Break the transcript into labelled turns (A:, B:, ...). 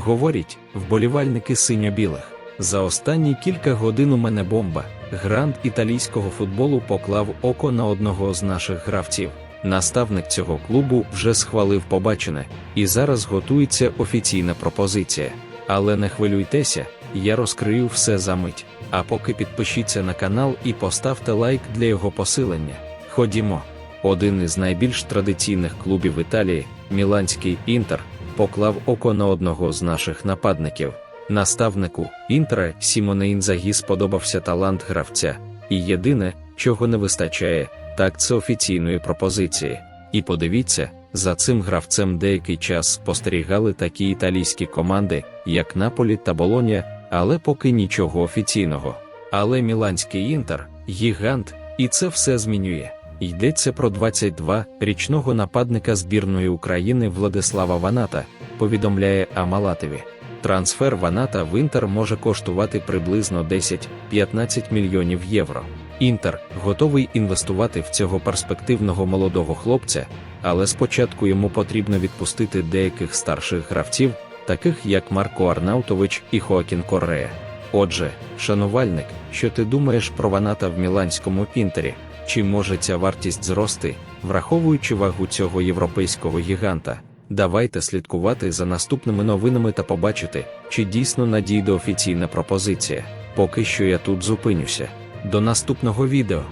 A: Говорять, вболівальники синьо-білих. За останні кілька годин у мене бомба. Грант італійського футболу поклав око на одного з наших гравців. Наставник цього клубу вже схвалив побачене, і зараз готується офіційна пропозиція. Але не хвилюйтеся, я розкрию все за мить. А поки підпишіться на канал і поставте лайк для його посилення. Ходімо. Один із найбільш традиційних клубів Італії, Міланський Інтер, поклав око на одного з наших нападників. Наставнику Інтера Сімоне Інзагі сподобався талант гравця, і єдине, чого не вистачає, так це офіційної пропозиції. І подивіться, за цим гравцем деякий час спостерігали такі італійські команди, як Наполі та Болонія, але поки нічого офіційного. Але Міланський Інтер гігант, і це все змінює. Йдеться про 22-річного нападника збірної України Владислава Ваната, повідомляє Амалатові. Трансфер Ваната в Інтер може коштувати приблизно 10-15 мільйонів євро. Інтер готовий інвестувати в цього перспективного молодого хлопця, але спочатку йому потрібно відпустити деяких старших гравців, таких як Марко Арнаутович і Хоакін Коррея. Отже, шанувальник, що ти думаєш про Ваната в міланському пінтері, Чи може ця вартість зрости, враховуючи вагу цього європейського гіганта? Давайте слідкувати за наступними новинами та побачити, чи дійсно надійде офіційна пропозиція. Поки що я тут зупинюся. До наступного відео.